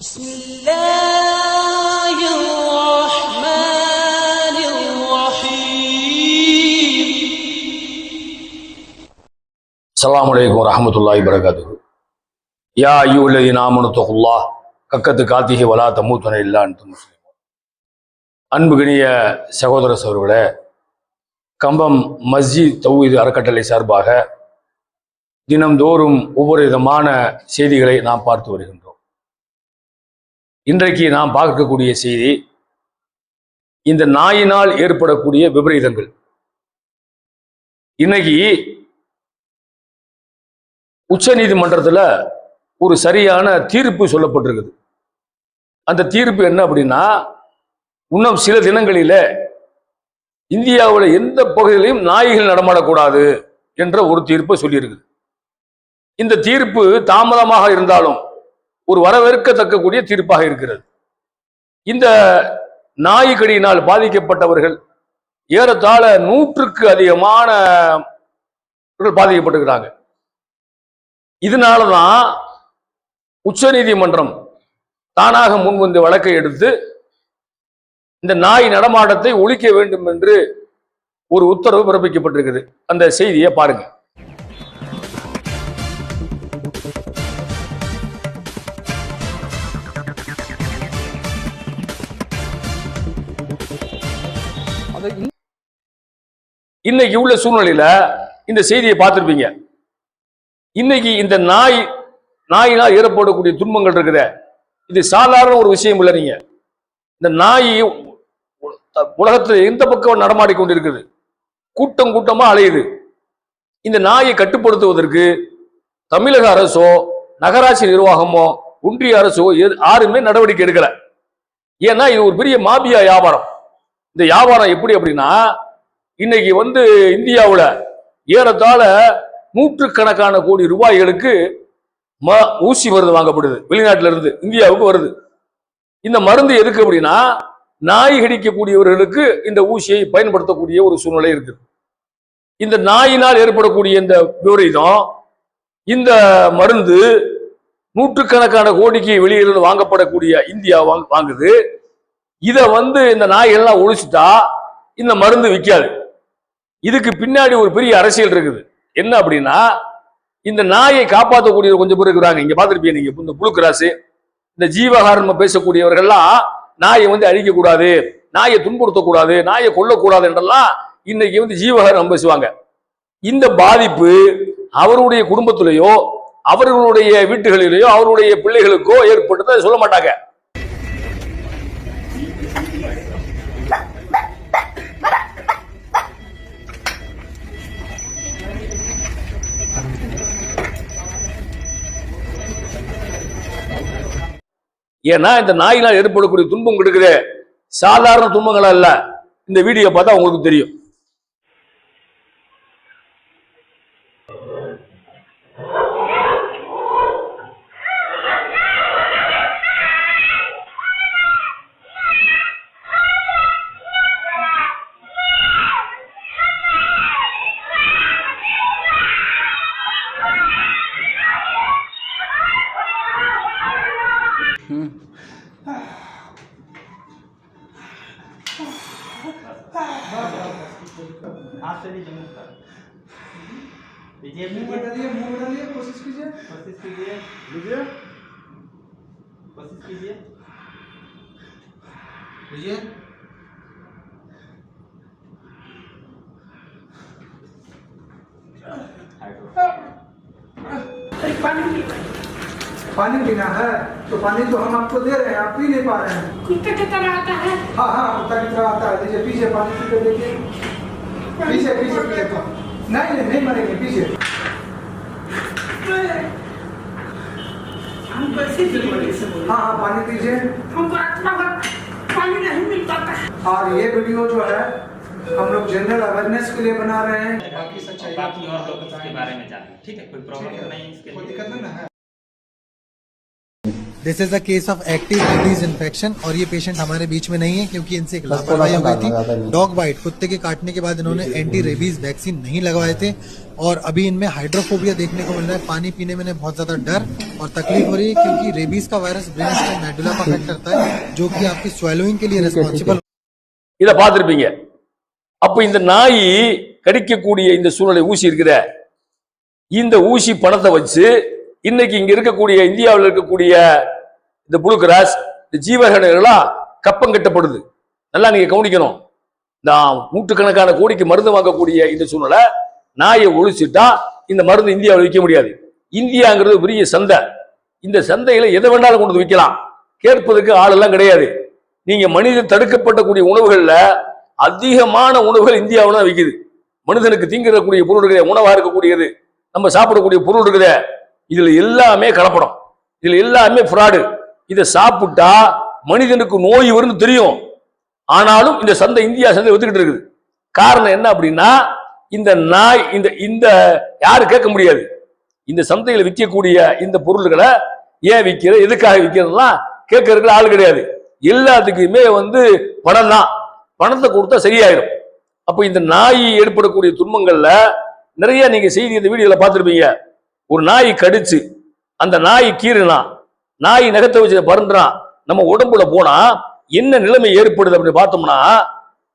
بسم الله الرحمن الرحيم அஸ்ஸலாமு அலைக்கும் வரஹ்மத்துல்லாஹி வரகாத்துஹு யா ஐயுல்லதீன ஆமனு தகுல்லாஹ் கக்கத்து காத்திஹி வலா தமூத்தன இல்லா அன்து முஸ்லிம் அன்புகினிய சகோதர சகோதரர்களே கம்பம் மஸ்ஜித் தௌஹீத் அறக்கட்டளை சார்பாக தினம்தோறும் ஒவ்வொரு விதமான செய்திகளை நாம் பார்த்து வருகின்றோம் இன்றைக்கு நாம் பார்க்கக்கூடிய செய்தி இந்த நாயினால் ஏற்படக்கூடிய விபரீதங்கள். இன்னைக்கு உச்ச நீதிமன்றத்தில் ஒரு சரியான தீர்ப்பு சொல்லப்பட்டிருக்குது. அந்த தீர்ப்பு என்ன அப்படின்னா இன்னும் சில தினங்களில் இந்தியாவில் எந்த பகுதியிலையும் நாய்கள் நடமாடக்கூடாது என்ற ஒரு தீர்ப்பை சொல்லியிருக்குது. இந்த தீர்ப்பு தாமதமாக இருந்தாலும் ஒரு வரவேற்கத்தக்கக்கூடிய தீர்ப்பாக இருக்கிறது. இந்த நாய்க்கடியினால் பாதிக்கப்பட்டவர்கள் ஏறத்தாழ நூற்றுக்கு அதிகமான பாதிக்கப்பட்டிருக்கிறாங்க. இதனால தான் உச்சநீதிமன்றம் தானாக முன்வந்து வழக்கை எடுத்து இந்த நாய் நடமாட்டத்தை ஒழிக்க வேண்டும் என்று ஒரு உத்தரவு பிறப்பிக்கப்பட்டிருக்குது. அந்த செய்தியை பாருங்கள் இன்னைக்கு உள்ள சூழ்நிலையில இந்த செய்தியை பார்த்துருப்பீங்க. இன்னைக்கு இந்த நாய் நாயினால் ஏற்படக்கூடிய துன்பங்கள் இருக்குதே. இது சாதாரண ஒரு விஷயம் இல்லை நீங்க. இந்த நாய் உலகத்தில் எந்த பக்கம் நடமாடி கொண்டிருக்குது? கூட்டம் கூட்டமா அலையுது. இந்த நாயை கட்டுப்படுத்துவதற்கு தமிழக அரசோ நகராட்சி நிர்வாகமோ ஒன்றிய அரசோ எது- யாருமே நடவடிக்கை எடுக்கல. ஏன்னா இது ஒரு பெரிய மாபியா வியாபாரம். இந்த வியாபாரம் எப்படி அப்படின்னா இன்னைக்கு வந்து இந்தியாவில் ஏறத்தாழ நூற்றுக்கணக்கான கோடி ரூபாய்களுக்கு ம ஊசி மருந்து வாங்கப்படுது. வெளிநாட்டில இருந்து இந்தியாவுக்கு வருது. இந்த மருந்து எதுக்கு அப்படின்னா நாய் கடிக்கக்கூடியவர்களுக்கு இந்த ஊசியை பயன்படுத்தக்கூடிய ஒரு சூழ்நிலை இருக்குது. இந்த நாயினால் ஏற்படக்கூடிய இந்த விபரீதம் இந்த மருந்து நூற்றுக்கணக்கான கோடிக்கு வெளியிலிருந்து வாங்கப்படக்கூடிய இந்தியா வாங்குது. இதை வந்து இந்த நாய்கள்லாம் ஒழிச்சிட்டா இந்த மருந்து விற்காது. இதுக்கு பின்னாடி ஒரு பெரிய அரசியல் இருக்குது. என்ன அப்படின்னா இந்த நாயை காப்பாற்றக்கூடிய கொஞ்சம் பேர் இருக்கிறாங்க. இங்க பார்த்துருப்பீங்க நீங்க இந்த புழுக்கராசு இந்த ஜீவகாரணம் பேசக்கூடியவர்கள்லாம் நாயை வந்து அழிக்கக்கூடாது நாயை துன்புறுத்தக்கூடாது நாயை கொல்லக்கூடாது என்றெல்லாம் இன்னைக்கு வந்து ஜீவகாரணம் பேசுவாங்க. இந்த பாதிப்பு அவருடைய குடும்பத்திலேயோ அவர்களுடைய வீட்டுகளிலேயோ அவருடைய பிள்ளைகளுக்கோ ஏற்பட்டதை சொல்ல மாட்டாங்க. ஏன்னா இந்த நாயினால் ஏற்படக்கூடிய துன்பம் இருக்குது சாதாரண துன்பங்கள் அல்ல. இந்த வீடியோ பார்த்தா உங்களுக்கு தெரியும். हाथ से नीचे मुँह कर लीजिए मुँह में डालिए मुँह में डालिए कोशिश कीजिए। कोशिश कीजिए। लीजिए। कोशिश कीजिए। लीजिए। पानी पीना है तो पानी तो हम आपको दे रहे हैं आप पी नहीं पा रहे हैं। कुत्ते की तरह आता है? हाँ हाँ कुत्ता की तरह आता है लीजिए पीछे पानी पी के देखिए। पीछे पीछे पीछे तो नहीं नहीं नहीं मरेंगे पीछे। हम कैसे हाँ हाँ पानी पीजिए। हमको इतना भर पानी नहीं मिल पाता और ये वीडियो जो है हम लोग जनरल अवेयरनेस के लिए बना रहे हैं। बाकी सच्चाई बाकी और लोग इसके बारे में जानें ठीक है कोई प्रॉब्लम तो नहीं इसके कोई दिक्कत नहीं है। this is a case of active rabies infection और ये पेशेंट हमारे बीच में नहीं है क्योंकि इनसे एक लापरवाही हो गई थी डॉग बाइट कुत्ते के काटने के बाद इन्होंने एंटी रेबीज वैक्सीन नहीं लगवाए थे और अभी इनमें हाइड्रोफोबिया देखने को मिल रहा है पानी पीने में इन्हें बहुत ज्यादा डर और तकलीफ हो रही है क्योंकि रेबीज का वायरस ब्रेन स्टेम मेडुला को अफेक्ट करता है जो कि आपकी स्वेलोइंग के लिए रिस्पॉन्सिबल இதை பார்த்திருப்பீங்க அப்ப இந்த நாய் கடிக்கக்கூடிய இந்த சூழ்நிலை ஊசி இருக்குதே இந்த ஊசி பணத்தை வச்சு இன்னைக்கு இங்க இருக்கக்கூடிய இந்தியாவில் இருக்கக்கூடிய இந்த புழு இந்த ஜீவகணங்கள்லாம் கப்பம் கட்டப்படுது. நல்லா நீங்க கவனிக்கணும். நான் நூற்றுக்கணக்கான கோடிக்கு மருந்து வாங்கக்கூடிய இந்த சூழ்நிலை நாயை ஒழிச்சுட்டா இந்த மருந்து இந்தியாவில் விற்க முடியாது. இந்தியாங்கிறது பெரிய சந்தை. இந்த சந்தையில எதை வேணாலும் கொண்டு வந்து விற்கலாம். கேட்பதற்கு ஆளெல்லாம் கிடையாது. நீங்க மனித தடுக்கப்பட்டக்கூடிய உணவுகள்ல அதிகமான உணவுகள் இந்தியாவில் தான் விற்கிது மனிதனுக்கு தீங்கிடக்கூடிய பொருள் இருக்கிற உணவாக இருக்கக்கூடியது. நம்ம சாப்பிடக்கூடிய பொருள் இருக்குது. இதுல எல்லாமே கலப்படம். இதுல எல்லாமே ஃப்ராடு இதை சாப்பிட்டா மனிதனுக்கு நோய் வரும்னு தெரியும். ஆனாலும் இந்த சந்தை இந்தியா சந்தை ஒத்துக்கிட்டு இருக்குது. காரணம் என்ன அப்படின்னா இந்த நாய் இந்த இந்த யாரும் கேட்க முடியாது. இந்த சந்தையில் விற்கக்கூடிய இந்த பொருள்களை ஏன் விற்கிற எதுக்காக விற்கிறதுலாம் கேட்கறதுக்கு ஆள் கிடையாது. எல்லாத்துக்குமே வந்து பணம் தான். பணத்தை கொடுத்தா சரியாயிடும் அப்போ இந்த நாய் ஏற்படக்கூடிய துன்பங்கள்ல நிறைய நீங்க செய்தி இந்த வீடியோல பார்த்துருப்பீங்க. ஒரு நாய் கடிச்சு அந்த நாய் கீறினான் நாய் நகத்தை வச்சு பறந்துறான் நம்ம உடம்புல போனா என்ன நிலைமை ஏற்படுது அப்படின்னு பார்த்தோம்னா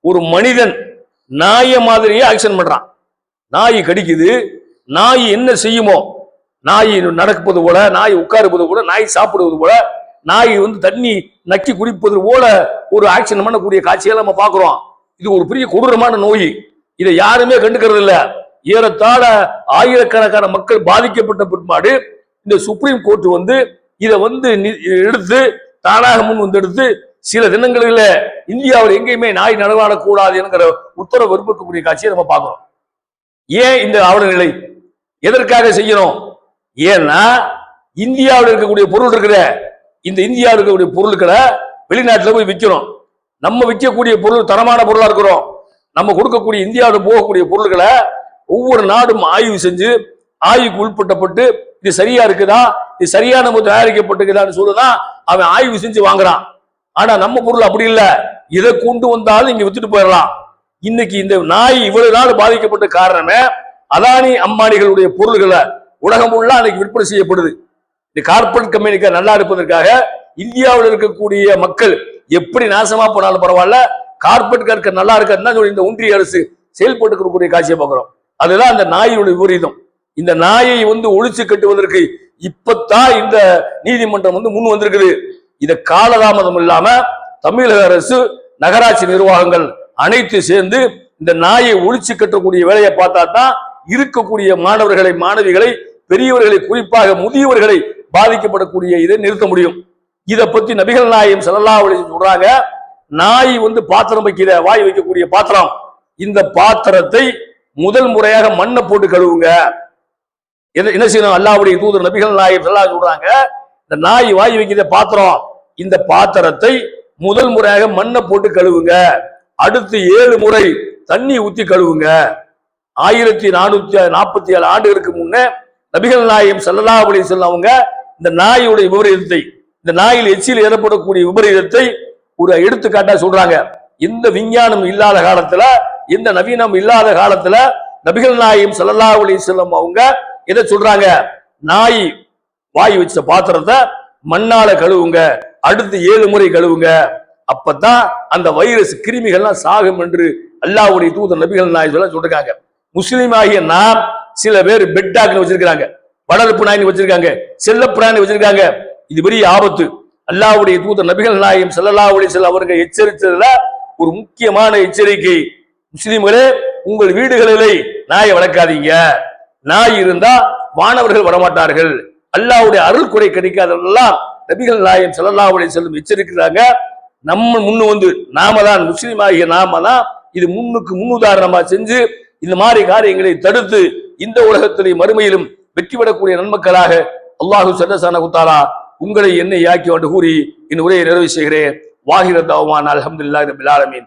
ஒரு மனிதன் நாய மாதிரியே ஆக்ஷன் பண்றான். நாய் கடிக்குது நாய் என்ன செய்யுமோ நாய் நடப்பது போல நாய் உட்காருப்பது போல நாய் சாப்பிடுவது போல நாய் வந்து தண்ணி நக்கி குடிப்பது போல ஒரு ஆக்ஷன் பண்ணக்கூடிய காட்சியை நம்ம பார்க்குறோம். இது ஒரு பெரிய கொடூரமான நோய். இதை யாருமே கண்டுக்கிறது இல்லை ஏறத்தாழ ஆயிரக்கணக்கான மக்கள் பாதிக்கப்பட்ட பிற்பாடு இந்த சுப்ரீம் கோர்ட் வந்து இதை வந்து எடுத்து தானாக முன் வந்து எடுத்து சில தினங்களில் இந்தியாவில் எங்கேயுமே நாய் நடவாடக்கூடாது என்கிற உத்தரவு விருப்பக்கூடிய காட்சியை நம்ம பார்க்கிறோம். ஏன் இந்த ஆவண நிலை எதற்காக செய்யணும் ஏன்னா இந்தியாவில் இருக்கக்கூடிய பொருள் இருக்கிற இந்த இந்தியாவில் இருக்கக்கூடிய பொருட்களை வெளிநாட்டில் போய் விற்கிறோம். நம்ம விற்கக்கூடிய பொருள் தரமான பொருளாக இருக்கிறோம். நம்ம கொடுக்கக்கூடிய இந்தியாவில் போகக்கூடிய பொருள்களை ஒவ்வொரு நாடும் ஆய்வு செஞ்சு ஆய்வுக்கு உள்பட்டப்பட்டு இது சரியா இருக்குதா? இது சரியான முறை தயாரிக்கப்பட்டிருக்குதான்னு சொல்லுதான் அவன் ஆய்வு செஞ்சு வாங்குறான். ஆனா நம்ம பொருள் அப்படி இல்லை. இதை கொண்டு வந்தாலும் இங்க வித்துட்டு போயிடலாம். இன்னைக்கு இந்த நாய் இவ்வளவு நாள் பாதிக்கப்பட்ட காரணமே அதானி அம்பானிகளுடைய பொருள்களை உலகம் உள்ள அன்னைக்கு விற்பனை செய்யப்படுது. இந்த கார்பரேட் கம்பெனிக்கு நல்லா இருப்பதற்காக இந்தியாவில் இருக்கக்கூடிய மக்கள் எப்படி நாசமா போனாலும் பரவாயில்ல கார்பரேட் கற்க நல்லா இருக்குன்னு சொல்லி இந்த ஒன்றிய அரசு செயல்பட்டு இருக்கக்கூடிய காட்சியை பார்க்குறோம். அதுதான் அந்த நாயுடைய விபரீதம். இந்த நாயை வந்து ஒழிச்சு கட்டுவதற்கு இப்பத்தான் இந்த நீதிமன்றம் வந்து முன் வந்திருக்குது. இத காலதாமதம் இல்லாம தமிழக அரசு நகராட்சி நிர்வாகங்கள் அனைத்து சேர்ந்து இந்த நாயை ஒழிச்சு கட்டக்கூடிய வேலையை பார்த்தா தான் இருக்கக்கூடிய மாணவர்களை மாணவிகளை பெரியவர்களை குறிப்பாக முதியவர்களை பாதிக்கப்படக்கூடிய இதை நிறுத்த முடியும். இதை பத்தி நபிகள் நாயம் ஸல்லல்லாஹு சொல்றாங்க நாய் வந்து பாத்திரம் வைக்கிற வாய் வைக்கக்கூடிய பாத்திரம். இந்த பாத்திரத்தை முதல் முறையாக மண்ணை போட்டு கழுவுங்க. என்ன செய்யணும்? அல்லாவுடைய தூதர் நபிகள் நாயம் நல்லா சொல்றாங்க இந்த நாய் வாய் வைக்கிற பாத்திரம் இந்த பாத்திரத்தை முதல் முறையாக மண்ணை போட்டு கழுவுங்க. அடுத்து ஏழு முறை தண்ணி ஊத்தி கழுவுங்க. ஆயிரத்தி நானூத்தி நாற்பத்தி ஏழு ஆண்டுகளுக்கு முன்னே நபிகள் நாயம் ஸல்லல்லாஹு அலைஹி வஸல்லம் அவங்க இந்த நாயுடைய விபரீதத்தை இந்த நாயில் எச்சில் ஏற்படக்கூடிய விபரீதத்தை ஒரு எடுத்துக்காட்டா சொல்றாங்க. எந்த விஞ்ஞானம் இல்லாத காலத்துல எந்த நவீனம் இல்லாத காலத்துல நபிகள் நாயும் செல்லல்லா அலைஹி செல்லும் அவங்க எதை சொல்றாங்க? நாய் வாய் வச்ச பாத்திரத்தை மண்ணால கழுவுங்க அடுத்து ஏழு முறை கழுவுங்க. அப்பதான் அந்த வைரஸ் கிருமிகள்லாம் சாகும் என்று அல்லாவுடைய தூதர் நபிகள் நாய் சொல்ல சொல்றாங்க முஸ்லீம் ஆகிய நாம் சில பேர் பெட் டாக்னு வச்சிருக்காங்க வளர்ப்பு நாய்னு வச்சிருக்காங்க. செல்லப்பிராணி வச்சிருக்காங்க. இது பெரிய ஆபத்து. அல்லாவுடைய தூதர் நபிகள் நாயம் செல்லல்லா ஒளி செல் அவர்கள் எச்சரித்ததுல ஒரு முக்கியமான எச்சரிக்கை. முஸ்லிம்களே உங்கள் வீடுகளிலே நாயை வளர்க்காதீங்க. நாய் இருந்தா வானவர்கள் வரமாட்டார்கள். அல்லாவுடைய அருள் குறை கிடைக்காதெல்லாம் நபிகள் நாயன் செல்லல்லாவுடைய செல்லும் எச்சரிக்கிறாங்க. நம்ம முன்னு வந்து நாம தான் முஸ்லீம் ஆகிய நாம தான் இது முன்னுக்கு முன்னுதாரணமா செஞ்சு இந்த மாதிரி காரியங்களை தடுத்து இந்த உலகத்திலே மறுமையிலும் வெற்றி பெறக்கூடிய நன்மக்களாக அல்லாஹு சல்லசான குத்தாலா உங்களை என்னை யாக்கி வந்து கூறி என் உரையை நிறைவு செய்கிறேன். வாகிர அவமான அல்ஹம்துலில்லாஹி ரபில் ஆலமீன்.